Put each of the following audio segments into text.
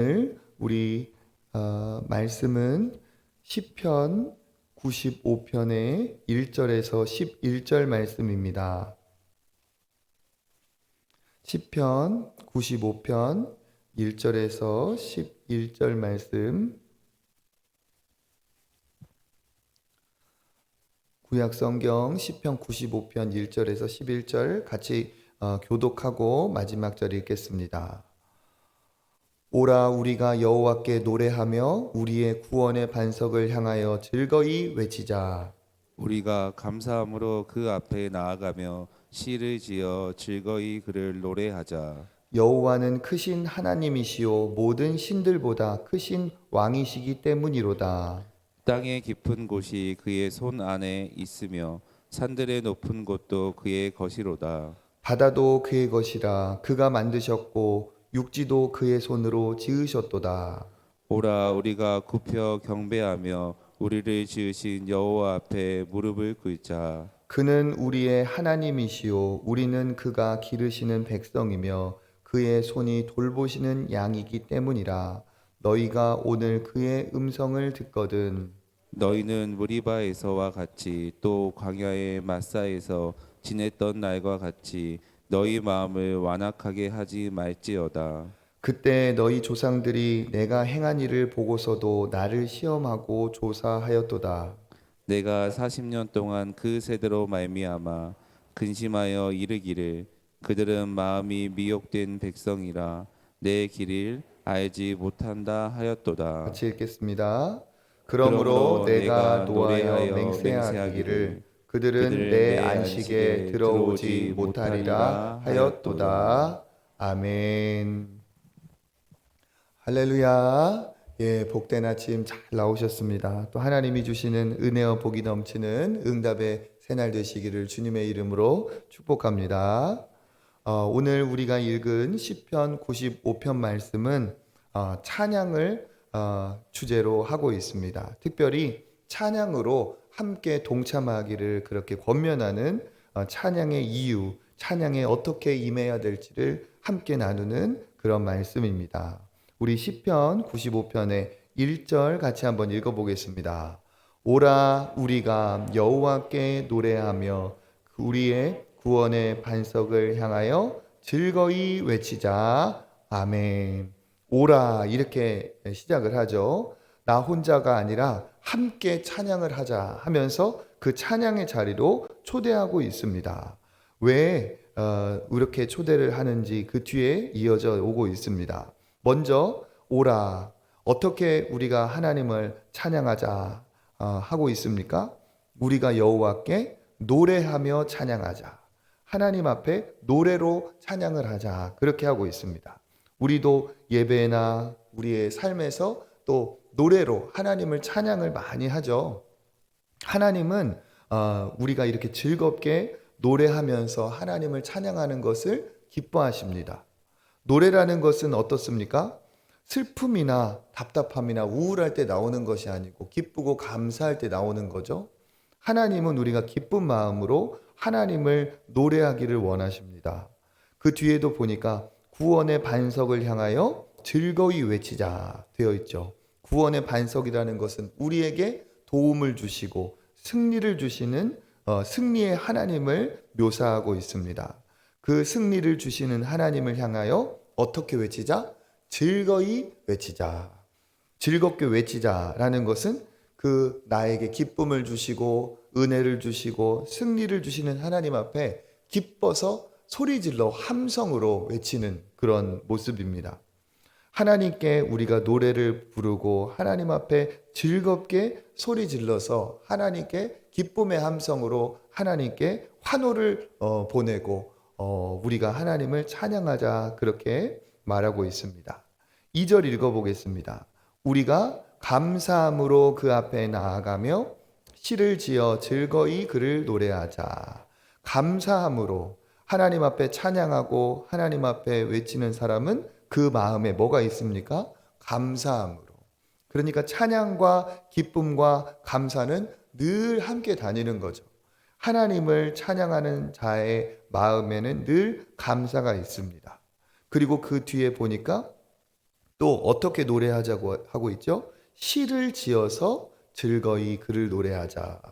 오늘 우리 어, 말씀은 시편 95편의 1절에서 11절 말씀입니다. 시편 95편 1절에서 11절 말씀 구약 성경 시편 95편 1절에서 11절 같이 어, 교독하고 마지막 절 읽겠습니다. 오라 우리가 여호와께 노래하며 우리의 구원의 반석을 향하여 즐거이 외치자. 우리가 감사함으로 그 앞에 나아가며 시를 지어 즐거이 그를 노래하자. 여호와는 크신 하나님이시요 모든 신들보다 크신 왕이시기 때문이로다. 땅의 깊은 곳이 그의 손 안에 있으며 산들의 높은 곳도 그의 것이로다. 바다도 그의 것이라 그가 만드셨고 육지도 그의 손으로 지으셨도다. 오라 우리가 굽혀 경배하며 우리를 지으신 여호와 앞에 무릎을 꿇자. 그는 우리의 하나님이시요 우리는 그가 기르시는 백성이며 그의 손이 돌보시는 양이기 때문이라 너희가 오늘 그의 음성을 듣거든 너희는 무리바에서와 같이 또 광야의 마사에서 지냈던 날과 같이 너희 마음을 완악하게 하지 말지어다. 그때 너희 조상들이 내가 행한 일을 보고서도 나를 시험하고 조사하였도다 내가 40년 동안 그 세대로 말미암아 근심하여 이르기를 그들은 마음이 미혹된 백성이라 내 길을 알지 못한다 하였도다. 같이 읽겠습니다 그러므로 내가 노하여 맹세하기를 그들은 내 안식에 들어오지 못하리라 하였도다. 아멘. 할렐루야. 예 복된 아침 잘 나오셨습니다. 또 하나님이 주시는 은혜와 복이 넘치는 응답의 새날 되시기를 주님의 이름으로 축복합니다. 어, 오늘 우리가 읽은 시편 95편 말씀은 어, 찬양을 어, 주제로 하고 있습니다. 특별히 찬양으로 함께 동참하기를 그렇게 권면하는 어, 찬양의 이유, 찬양에 어떻게 임해야 될지를 함께 나누는 그런 말씀입니다. 우리 시편 95편의 1절 같이 한번 읽어 보겠습니다. 오라 우리가 여호와께 노래하며 우리의 구원의 반석을 향하여 즐거이 외치자. 아멘. 오라 이렇게 시작을 하죠. 나 혼자가 아니라 함께 찬양을 하자 하면서 그 찬양의 자리로 초대하고 있습니다. 왜 어, 이렇게 초대를 하는지 그 뒤에 이어져 오고 있습니다. 먼저 오라 어떻게 우리가 하나님을 찬양하자 어, 하고 있습니까? 우리가 여호와께 노래하며 찬양하자. 하나님 앞에 노래로 찬양을 하자. 그렇게 하고 있습니다. 우리도 예배나 우리의 삶에서 또 노래로 하나님을 찬양을 많이 하죠. 하나님은 어, 우리가 이렇게 즐겁게 노래하면서 하나님을 찬양하는 것을 기뻐하십니다. 노래라는 것은 어떻습니까? 슬픔이나 답답함이나 우울할 때 나오는 것이 아니고 기쁘고 감사할 때 나오는 거죠. 하나님은 우리가 기쁜 마음으로 하나님을 노래하기를 원하십니다. 그 뒤에도 보니까 구원의 반석을 향하여 즐거이 외치자 되어 있죠. 구원의 반석이라는 것은 우리에게 도움을 주시고 승리를 주시는 어, 승리의 하나님을 묘사하고 있습니다. 그 승리를 주시는 하나님을 향하여 어떻게 외치자? 즐거이 외치자. 즐겁게 외치자라는 것은 그 나에게 기쁨을 주시고 은혜를 주시고 승리를 주시는 하나님 앞에 기뻐서 소리 질러 함성으로 외치는 그런 모습입니다. 하나님께 우리가 노래를 부르고 하나님 앞에 즐겁게 소리 질러서 하나님께 기쁨의 함성으로 하나님께 환호를 어, 보내고 어, 우리가 하나님을 찬양하자 그렇게 말하고 있습니다. 2절 읽어보겠습니다. 우리가 감사함으로 그 앞에 나아가며 시를 지어 즐거이 그를 노래하자. 감사함으로 하나님 앞에 찬양하고 하나님 앞에 외치는 사람은 그 마음에 뭐가 있습니까? 감사함으로. 그러니까 찬양과 기쁨과 감사는 늘 함께 다니는 거죠. 하나님을 찬양하는 자의 마음에는 늘 감사가 있습니다. 그리고 그 뒤에 보니까 또 어떻게 노래하자고 하고 있죠? 시를 지어서 즐거이 그를 노래하자.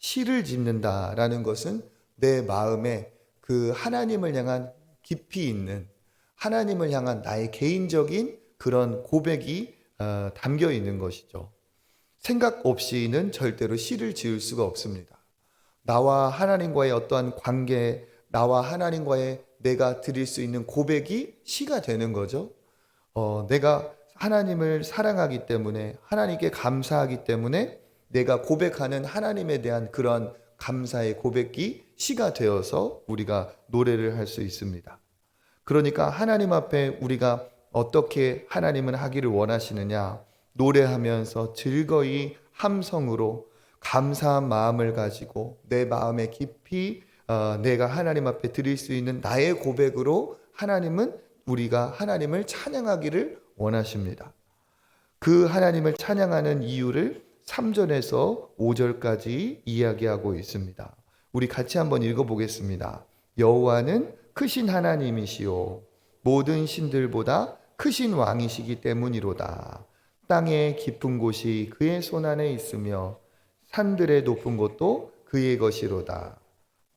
시를 짓는다라는 것은 내 마음에 그 하나님을 향한 깊이 있는 하나님을 향한 나의 개인적인 그런 고백이 어, 담겨 있는 것이죠. 생각 없이는 절대로 시를 지을 수가 없습니다. 나와 하나님과의 어떠한 관계, 나와 하나님과의 내가 드릴 수 있는 고백이 시가 되는 거죠. 어, 내가 하나님을 사랑하기 때문에 하나님께 감사하기 때문에 내가 고백하는 하나님에 대한 그런 감사의 고백이 시가 되어서 우리가 노래를 할 수 있습니다. 그러니까 하나님 앞에 우리가 어떻게 하나님은 하기를 원하시느냐 노래하면서 즐거이 함성으로 감사한 마음을 가지고 내 마음에 깊이 어, 내가 하나님 앞에 드릴 수 있는 나의 고백으로 하나님은 우리가 하나님을 찬양하기를 원하십니다. 그 하나님을 찬양하는 이유를 3절에서 5절까지 이야기하고 있습니다. 우리 같이 한번 읽어보겠습니다. 여호와는 크신 하나님이시요 모든 신들보다 크신 왕이시기 때문이로다. 땅의 깊은 곳이 그의 손 안에 있으며 산들의 높은 곳도 그의 것이로다.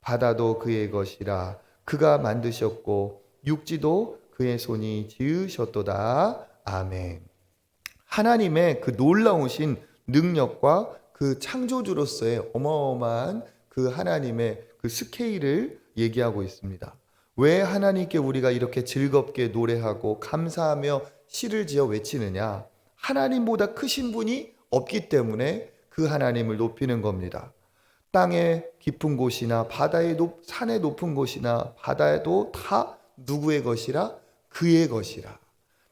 바다도 그의 것이라 그가 만드셨고 육지도 그의 손이 지으셨도다. 아멘. 하나님의 그 놀라우신 능력과 그 창조주로서의 어마어마한 그 하나님의 그 스케일을 얘기하고 있습니다. 왜 하나님께 우리가 이렇게 즐겁게 노래하고 감사하며 시를 지어 외치느냐? 하나님보다 크신 분이 없기 때문에 그 하나님을 높이는 겁니다. 땅의 깊은 곳이나 바다의 높, 산의 높은 곳이나 바다에도 다 누구의 것이라 그의 것이라.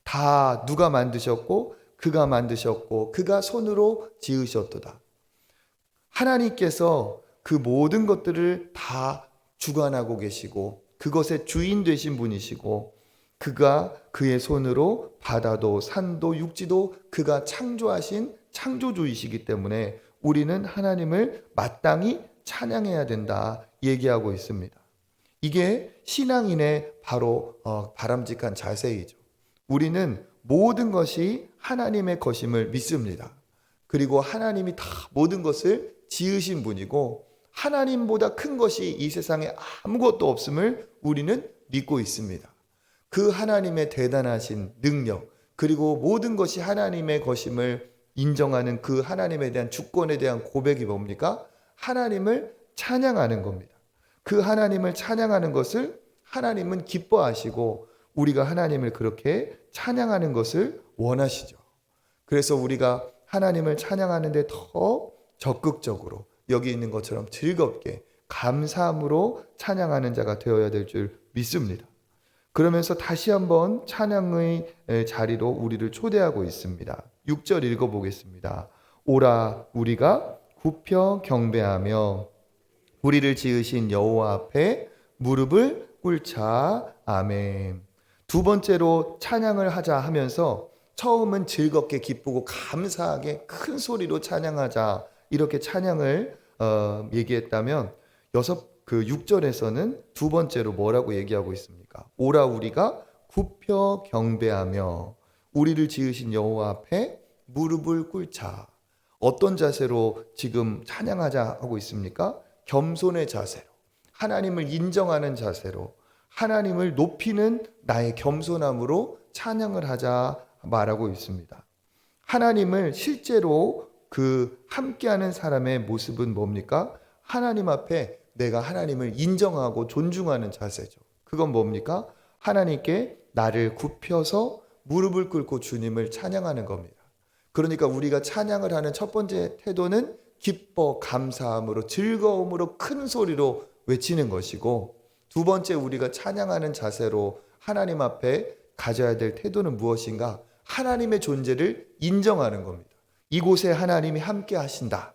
다 누가 만드셨고 그가 만드셨고 그가 손으로 지으셨도다. 하나님께서 그 모든 것들을 다 주관하고 계시고 그것의 주인 되신 분이시고 그가 그의 손으로 바다도 산도 육지도 그가 창조하신 창조주이시기 때문에 우리는 하나님을 마땅히 찬양해야 된다 얘기하고 있습니다. 이게 신앙인의 바로 어, 바람직한 자세이죠. 우리는 모든 것이 하나님의 것임을 믿습니다. 그리고 하나님이 다 모든 것을 지으신 분이고 하나님보다 큰 것이 이 세상에 아무것도 없음을 우리는 믿고 있습니다. 그 하나님의 대단하신 능력, 그리고 모든 것이 하나님의 것임을 인정하는 그 하나님에 대한 주권에 대한 고백이 뭡니까? 하나님을 찬양하는 겁니다. 그 하나님을 찬양하는 것을 하나님은 기뻐하시고 우리가 하나님을 그렇게 찬양하는 것을 원하시죠. 그래서 우리가 하나님을 찬양하는데 더 적극적으로 여기 있는 것처럼 즐겁게 감사함으로 찬양하는 자가 되어야 될 줄 믿습니다. 그러면서 다시 한번 찬양의 자리로 우리를 초대하고 있습니다. 6절 읽어보겠습니다. 오라 우리가 굽혀 경배하며 우리를 지으신 여호와 앞에 무릎을 꿇자 아멘. 두 번째로 찬양을 하자 하면서 처음은 즐겁게 기쁘고 감사하게 큰 소리로 찬양하자 이렇게 찬양을 어, 얘기했다면 여섯 그 6절에서는 두 번째로 뭐라고 얘기하고 있습니까? 오라 우리가 굽혀 경배하며 우리를 지으신 여호와 앞에 무릎을 꿇자. 어떤 자세로 지금 찬양하자 하고 있습니까? 겸손의 자세로. 하나님을 인정하는 자세로. 하나님을 높이는 나의 겸손함으로 찬양을 하자 말하고 있습니다. 하나님을 실제로 그 함께하는 사람의 모습은 뭡니까? 하나님 앞에 내가 하나님을 인정하고 존중하는 자세죠. 그건 뭡니까? 하나님께 나를 굽혀서 무릎을 꿇고 주님을 찬양하는 겁니다. 그러니까 우리가 찬양을 하는 첫 번째 태도는 기뻐 감사함으로 즐거움으로 큰 소리로 외치는 것이고 두 번째 우리가 찬양하는 자세로 하나님 앞에 가져야 될 태도는 무엇인가? 하나님의 존재를 인정하는 겁니다. 이곳에 하나님이 함께 하신다.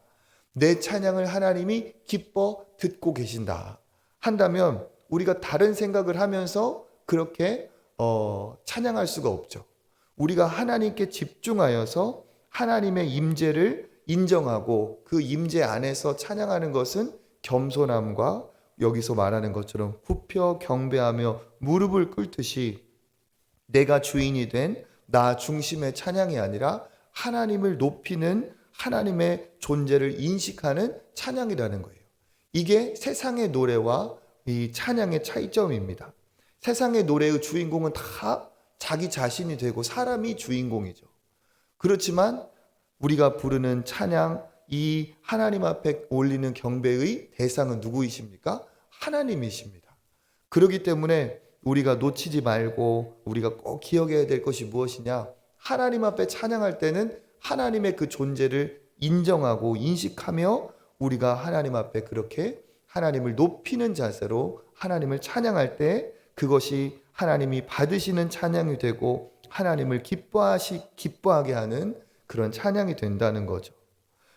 내 찬양을 하나님이 기뻐 듣고 계신다. 한다면 우리가 다른 생각을 하면서 그렇게 어, 찬양할 수가 없죠. 우리가 하나님께 집중하여서 하나님의 임재를 인정하고 그 임재 안에서 찬양하는 것은 겸손함과 여기서 말하는 것처럼 굽혀 경배하며 무릎을 꿇듯이 내가 주인이 된 나 중심의 찬양이 아니라 하나님을 높이는 하나님의 존재를 인식하는 찬양이라는 거예요. 이게 세상의 노래와 이 찬양의 차이점입니다. 세상의 노래의 주인공은 다 자기 자신이 되고 사람이 주인공이죠. 그렇지만 우리가 부르는 찬양, 이 하나님 앞에 올리는 경배의 대상은 누구이십니까? 하나님이십니다. 그렇기 때문에 우리가 놓치지 말고 우리가 꼭 기억해야 될 것이 무엇이냐? 하나님 앞에 찬양할 때는 하나님의 그 존재를 인정하고 인식하며 우리가 하나님 앞에 그렇게 하나님을 높이는 자세로 하나님을 찬양할 때 그것이 하나님이 받으시는 찬양이 되고 하나님을 기뻐하시 기뻐하게 하는 그런 찬양이 된다는 거죠.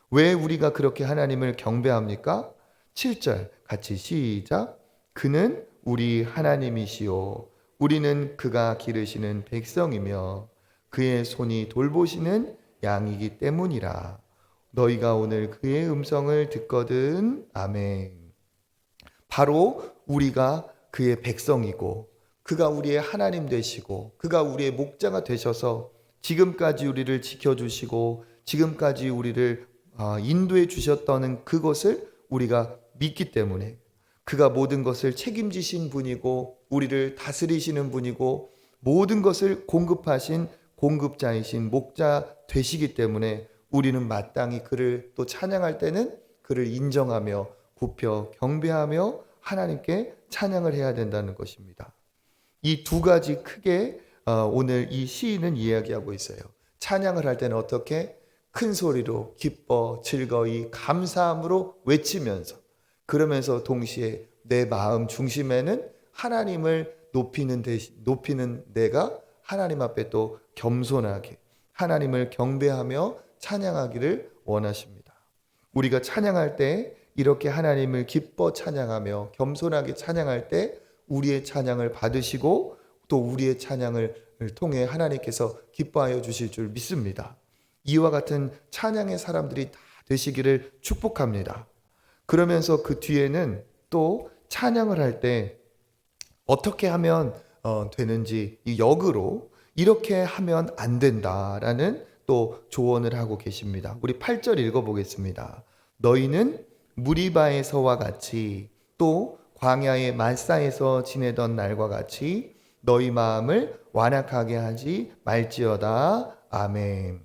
왜 우리가 그렇게 하나님을 경배합니까? 7절 같이 시작. 그는 우리 하나님이시요. 우리는 그가 기르시는 백성이며 그의 손이 돌보시는 양이기 때문이라. 너희가 오늘 그의 음성을 듣거든. 아멘. 바로 우리가 그의 백성이고 그가 우리의 하나님 되시고 그가 우리의 목자가 되셔서 지금까지 우리를 지켜주시고 지금까지 우리를 아, 인도해 주셨다는 그것을 우리가 믿기 때문에 그가 모든 것을 책임지신 분이고 우리를 다스리시는 분이고 모든 것을 공급하신 공급자이신 목자 되시기 때문에 우리는 마땅히 그를 또 찬양할 때는 그를 인정하며 굽혀 경배하며 하나님께 찬양을 해야 된다는 것입니다. 이 두 가지 크게 어, 오늘 이 시인은 이야기하고 있어요. 찬양을 할 때는 어떻게 큰 소리로 기뻐 즐거이 감사함으로 외치면서 그러면서 동시에 내 마음 중심에는 하나님을 높이는 대신 높이는 내가 하나님 앞에 또 겸손하게 하나님을 경배하며 찬양하기를 원하십니다. 우리가 찬양할 때 이렇게 하나님을 기뻐 찬양하며 겸손하게 찬양할 때 우리의 찬양을 받으시고 또 우리의 찬양을 통해 하나님께서 기뻐하여 주실 줄 믿습니다. 이와 같은 찬양의 사람들이 다 되시기를 축복합니다. 그러면서 그 뒤에는 또 찬양을 할 때 어떻게 하면 어, 되는지 이 역으로 이렇게 하면 안 된다라는 또 조언을 하고 계십니다. 우리 8절 읽어보겠습니다. 너희는 무리바에서와 같이 또 광야의 말사에서 지내던 날과 같이 너희 마음을 완악하게 하지 말지어다. 아멘.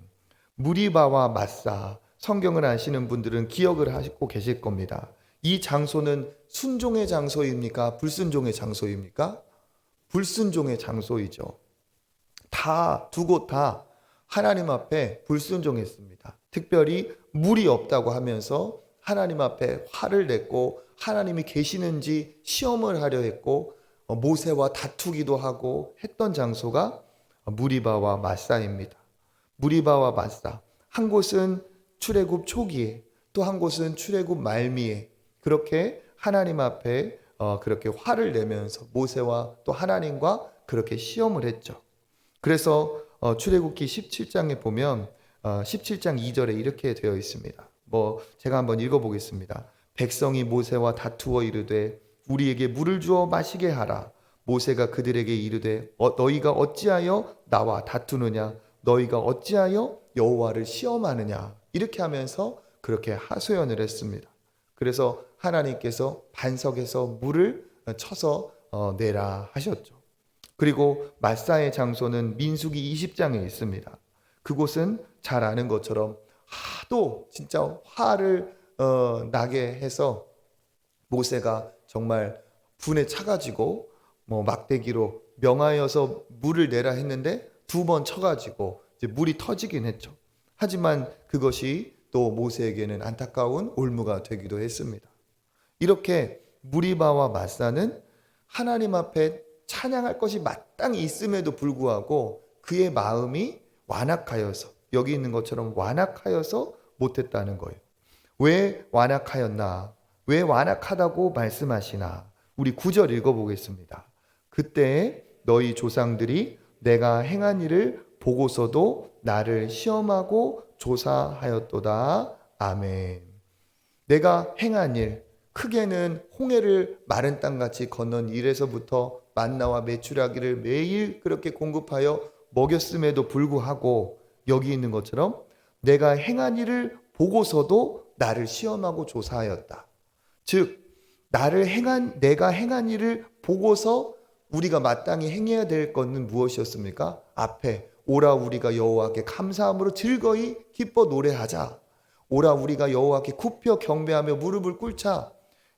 무리바와 마사 성경을 아시는 분들은 기억을 하고 계실 겁니다. 이 장소는 순종의 장소입니까? 불순종의 장소입니까? 불순종의 장소이죠. 다 두 곳 다 하나님 앞에 불순종했습니다. 특별히 물이 없다고 하면서 하나님 앞에 화를 냈고 하나님이 계시는지 시험을 하려 했고 어, 모세와 다투기도 하고 했던 장소가 무리바와 마사입니다. 무리바와 마사 한 곳은 출애굽 초기에 또 한 곳은 출애굽 말미에 그렇게 하나님 앞에 어, 그렇게 화를 내면서 모세와 또 하나님과 그렇게 시험을 했죠. 그래서 어, 출애굽기 17장에 보면 어, 17장 2절에 이렇게 되어 있습니다. 뭐 제가 한번 읽어보겠습니다. 백성이 모세와 다투어 이르되 우리에게 물을 주어 마시게 하라. 모세가 그들에게 이르되 어, 너희가 어찌하여 나와 다투느냐? 너희가 어찌하여 여호와를 시험하느냐? 이렇게 하면서 그렇게 하소연을 했습니다. 그래서 하나님께서 반석에서 물을 쳐서 어, 내라 하셨죠. 그리고 마사의 장소는 민수기 20장에 있습니다. 그곳은 잘 아는 것처럼 하도 진짜 화를 어, 나게 해서 모세가 정말 분에 차가지고 뭐 막대기로 명하여서 물을 내라 했는데 두 번 쳐가지고 이제 물이 터지긴 했죠. 하지만 그것이 또 모세에게는 안타까운 올무가 되기도 했습니다. 이렇게 무리바와 마사는 하나님 앞에 찬양할 것이 마땅히 있음에도 불구하고 그의 마음이 완악하여서 여기 있는 것처럼 완악하여서 못했다는 거예요. 왜 완악하였나? 왜 완악하다고 말씀하시나? 우리 구절 읽어보겠습니다. 그때 너희 조상들이 내가 행한 일을 보고서도 나를 시험하고 조사하였도다. 아멘. 내가 행한 일, 크게는 홍해를 마른 땅같이 건넌 일에서부터 만나와 메추라기를 매일 그렇게 공급하여 먹였음에도 불구하고 여기 있는 것처럼 내가 행한 일을 보고서도 나를 시험하고 조사하였다. 즉 나를 행한 내가 행한 일을 보고서 우리가 마땅히 행해야 될 것은 무엇이었습니까? 앞에 오라 우리가 여호와께 감사함으로 즐거이 기뻐 노래하자. 오라 우리가 여호와께 굽혀 경배하며 무릎을 꿇자.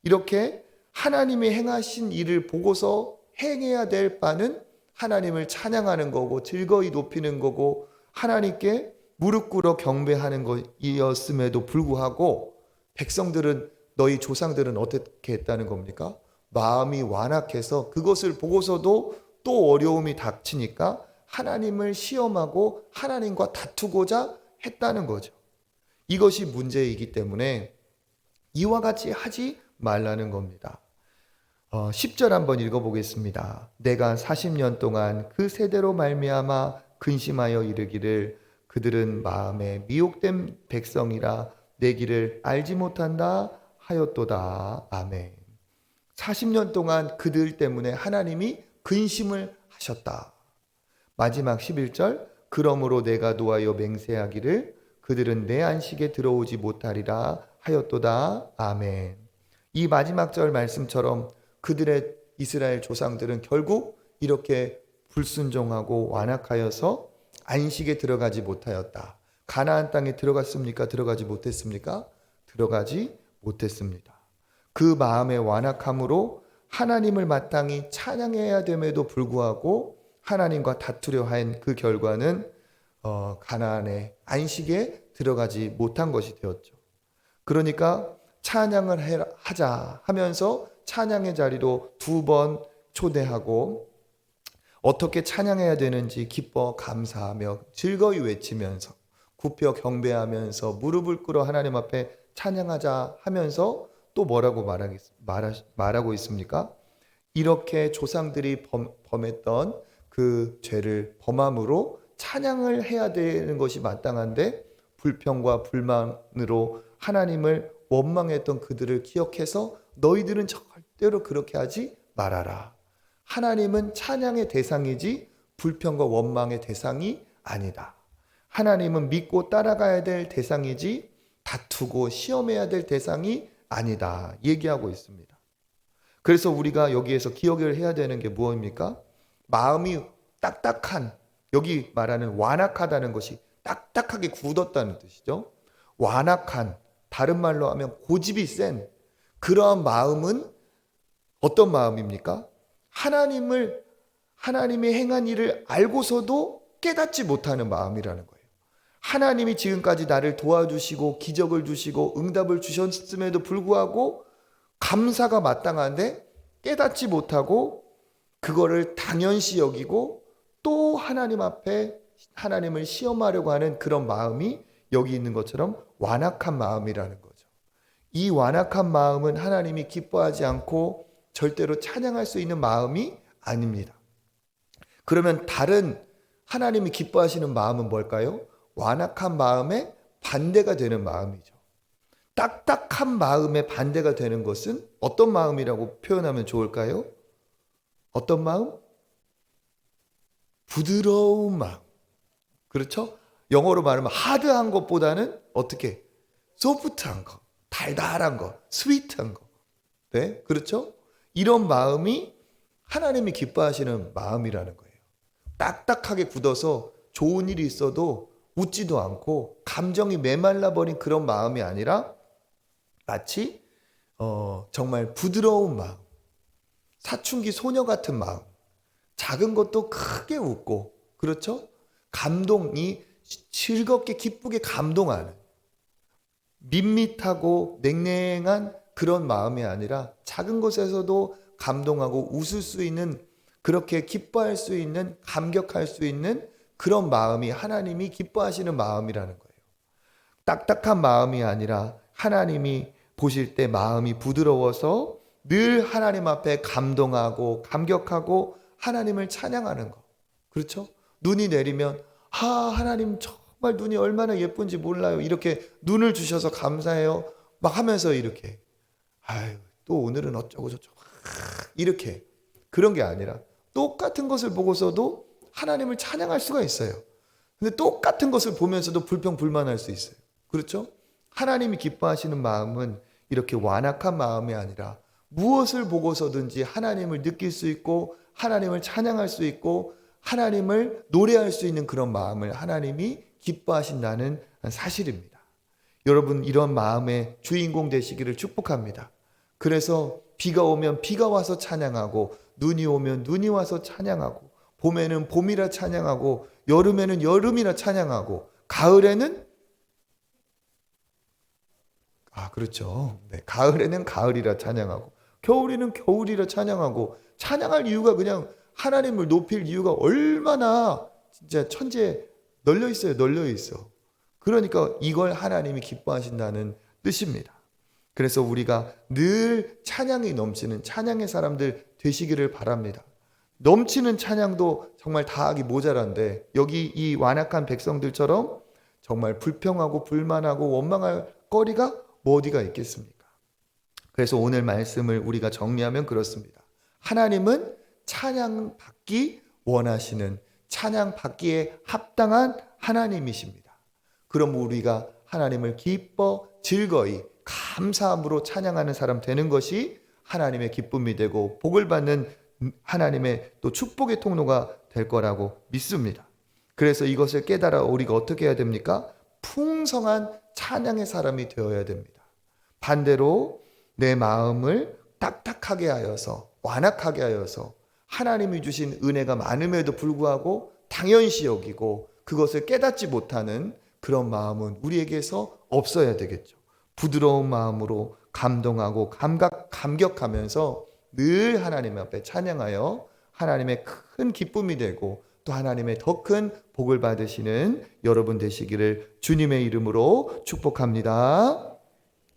이렇게 하나님이 행하신 일을 보고서 행해야 될 바는 하나님을 찬양하는 거고 즐거이 높이는 거고 하나님께 무릎 꿇어 경배하는 것이었음에도 불구하고 백성들은 너희 조상들은 어떻게 했다는 겁니까? 마음이 완악해서 그것을 보고서도 또 어려움이 닥치니까 하나님을 시험하고 하나님과 다투고자 했다는 거죠. 이것이 문제이기 때문에 이와 같이 하지 말라는 겁니다. 어, 10절 한번 읽어보겠습니다. 내가 40년 동안 그 세대로 말미암아 근심하여 이르기를 그들은 마음에 미혹된 백성이라 내 길을 알지 못한다 하였도다. 아멘. 40년 동안 그들 때문에 하나님이 근심을 하셨다. 마지막 11절 그러므로 내가 노하여 맹세하기를 그들은 내 안식에 들어오지 못하리라 하였도다. 아멘. 이 마지막 절 말씀처럼 그들의 이스라엘 조상들은 결국 이렇게 불순종하고 완악하여서 안식에 들어가지 못하였다. 가나안 땅에 들어갔습니까? 들어가지 못했습니까? 들어가지 못했습니다. 그 마음의 완악함으로 하나님을 마땅히 찬양해야 됨에도 불구하고 하나님과 다투려 한 그 결과는 어, 가나안의 안식에 들어가지 못한 것이 되었죠. 그러니까 찬양을 하자 하면서 찬양의 자리로 두 번 초대하고 어떻게 찬양해야 되는지 기뻐 감사하며 즐거이 외치면서 굽혀 경배하면서 무릎을 꿇어 하나님 앞에 찬양하자 하면서 또 뭐라고 말하겠, 말하, 말하고 있습니까? 이렇게 조상들이 범, 범했던 그 죄를 범함으로 찬양을 해야 되는 것이 마땅한데 불평과 불만으로 하나님을 원망했던 그들을 기억해서 너희들은 절대로 그렇게 하지 말아라. 하나님은 찬양의 대상이지 불평과 원망의 대상이 아니다. 하나님은 믿고 따라가야 될 대상이지 다투고 시험해야 될 대상이 아니다. 얘기하고 있습니다. 그래서 우리가 여기에서 기억을 해야 되는 게 무엇입니까? 마음이 딱딱한, 여기 말하는 완악하다는 것이 딱딱하게 굳었다는 뜻이죠. 완악한, 다른 말로 하면 고집이 센 그러한 마음은 어떤 마음입니까? 하나님을, 하나님이 행한 일을 알고서도 깨닫지 못하는 마음이라는 거예요. 하나님이 지금까지 나를 도와주시고 기적을 주시고 응답을 주셨음에도 불구하고 감사가 마땅한데 깨닫지 못하고 그거를 당연시 여기고 또 하나님 앞에 하나님을 시험하려고 하는 그런 마음이 여기 있는 것처럼 완악한 마음이라는 거죠. 이 완악한 마음은 하나님이 기뻐하지 않고 절대로 찬양할 수 있는 마음이 아닙니다. 그러면 다른 하나님이 기뻐하시는 마음은 뭘까요? 완악한 마음의 반대가 되는 마음이죠. 딱딱한 마음의 반대가 되는 것은 어떤 마음이라고 표현하면 좋을까요? 어떤 마음? 부드러운 마음. 그렇죠? 영어로 말하면 하드한 것보다는 어떻게? 소프트한 거, 달달한 거, 스위트한 거. 네? 그렇죠? 이런 마음이 하나님이 기뻐하시는 마음이라는 거예요. 딱딱하게 굳어서 좋은 일이 있어도 웃지도 않고 감정이 메말라 버린 그런 마음이 아니라 마치 어, 정말 부드러운 마음, 사춘기 소녀 같은 마음, 작은 것도 크게 웃고 그렇죠? 감동이 즐겁게 기쁘게 감동하는 밋밋하고 냉랭한 그런 마음이 아니라 작은 것에서도 감동하고 웃을 수 있는 그렇게 기뻐할 수 있는 감격할 수 있는 그런 마음이 하나님이 기뻐하시는 마음이라는 거예요. 딱딱한 마음이 아니라 하나님이 보실 때 마음이 부드러워서 늘 하나님 앞에 감동하고 감격하고 하나님을 찬양하는 거. 그렇죠? 눈이 내리면 아 하나님 정말 눈이 얼마나 예쁜지 몰라요. 이렇게 눈을 주셔서 감사해요. 막 하면서 이렇게 아유 또 오늘은 어쩌고 저쩌고 이렇게 그런 게 아니라 똑같은 것을 보고서도 하나님을 찬양할 수가 있어요. 근데 똑같은 것을 보면서도 불평불만할 수 있어요. 그렇죠? 하나님이 기뻐하시는 마음은 이렇게 완악한 마음이 아니라 무엇을 보고서든지 하나님을 느낄 수 있고 하나님을 찬양할 수 있고 하나님을 노래할 수 있는 그런 마음을 하나님이 기뻐하신다는 사실입니다. 여러분 이런 마음의 주인공 되시기를 축복합니다. 그래서 비가 오면 비가 와서 찬양하고 눈이 오면 눈이 와서 찬양하고 봄에는 봄이라 찬양하고 여름에는 여름이라 찬양하고 가을에는 아 그렇죠. 네, 가을에는 가을이라 찬양하고 겨울에는 겨울이라 찬양하고 찬양할 이유가 그냥 하나님을 높일 이유가 얼마나 진짜 천지에 널려 있어요. 널려 있어. 그러니까 이걸 하나님이 기뻐하신다는 뜻입니다. 그래서 우리가 늘 찬양이 넘치는 찬양의 사람들 되시기를 바랍니다. 넘치는 찬양도 정말 다하기 모자란데 여기 이 완악한 백성들처럼 정말 불평하고 불만하고 원망할 거리가 뭐 어디가 있겠습니까? 그래서 오늘 말씀을 우리가 정리하면 그렇습니다. 하나님은 찬양 받기 원하시는 찬양 받기에 합당한 하나님이십니다. 그럼 우리가 하나님을 기뻐 즐거이 감사함으로 찬양하는 사람 되는 것이 하나님의 기쁨이 되고 복을 받는 하나님의 또 축복의 통로가 될 거라고 믿습니다. 그래서 이것을 깨달아 우리가 어떻게 해야 됩니까? 풍성한 찬양의 사람이 되어야 됩니다. 반대로 내 마음을 딱딱하게 하여서 완악하게 하여서 하나님이 주신 은혜가 많음에도 불구하고 당연시 여기고 그것을 깨닫지 못하는 그런 마음은 우리에게서 없어야 되겠죠. 부드러운 마음으로 감동하고 감각 감격하면서 늘 하나님 앞에 찬양하여 하나님의 큰 기쁨이 되고 또 하나님의 더 큰 복을 받으시는 여러분 되시기를 주님의 이름으로 축복합니다.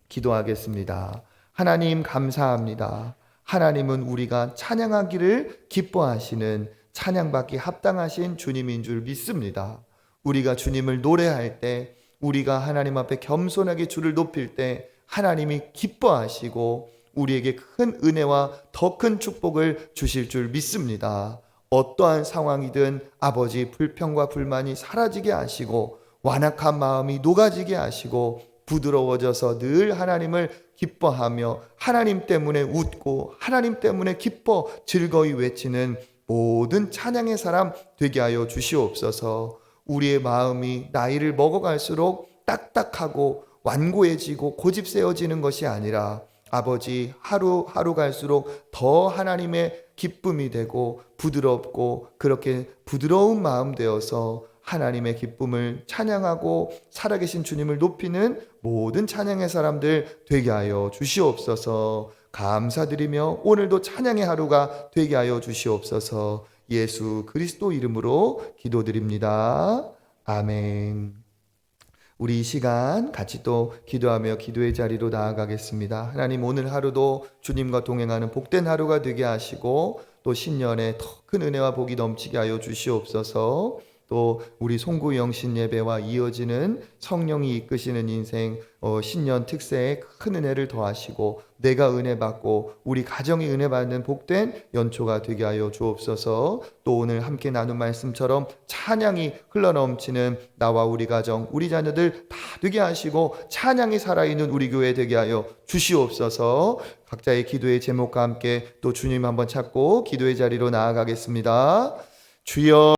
기도하겠습니다. 하나님 감사합니다. 하나님은 우리가 찬양하기를 기뻐하시는 찬양받기 합당하신 주님인 줄 믿습니다. 우리가 주님을 노래할 때 우리가 하나님 앞에 겸손하게 주를 높일 때 하나님이 기뻐하시고 우리에게 큰 은혜와 더 큰 축복을 주실 줄 믿습니다. 어떠한 상황이든 아버지 불평과 불만이 사라지게 하시고 완악한 마음이 녹아지게 하시고 부드러워져서 늘 하나님을 기뻐하며 하나님 때문에 웃고 하나님 때문에 기뻐 즐거이 외치는 모든 찬양의 사람 되게 하여 주시옵소서. 우리의 마음이 나이를 먹어갈수록 딱딱하고 완고해지고 고집세어지는 것이 아니라 아버지 하루하루 갈수록 더 하나님의 기쁨이 되고 부드럽고 그렇게 부드러운 마음 되어서 하나님의 기쁨을 찬양하고 살아계신 주님을 높이는 모든 찬양의 사람들 되게 하여 주시옵소서 감사드리며 오늘도 찬양의 하루가 되게 하여 주시옵소서 예수 그리스도 이름으로 기도드립니다. 아멘. 우리 이 시간 같이 또 기도하며 기도의 자리로 나아가겠습니다. 하나님 오늘 하루도 주님과 동행하는 복된 하루가 되게 하시고 또 신년에 더 큰 은혜와 복이 넘치게 하여 주시옵소서. 또 우리 송구 영 신 예배와 이어지는 성령이 이끄시는 인생 어, 신년 특세에 큰 은혜를 더하시고 내가 은혜 받고 우리 가정이 은혜 받는 복된 연초가 되게 하여 주옵소서. 또 오늘 함께 나눈 말씀처럼 찬양이 흘러넘치는 나와 우리 가정, 우리 자녀들 다 되게 하시고 찬양이 살아있는 우리 교회 되게 하여 주시옵소서. 각자의 기도의 제목과 함께 또 주님 한번 찾고 기도의 자리로 나아가겠습니다. 주여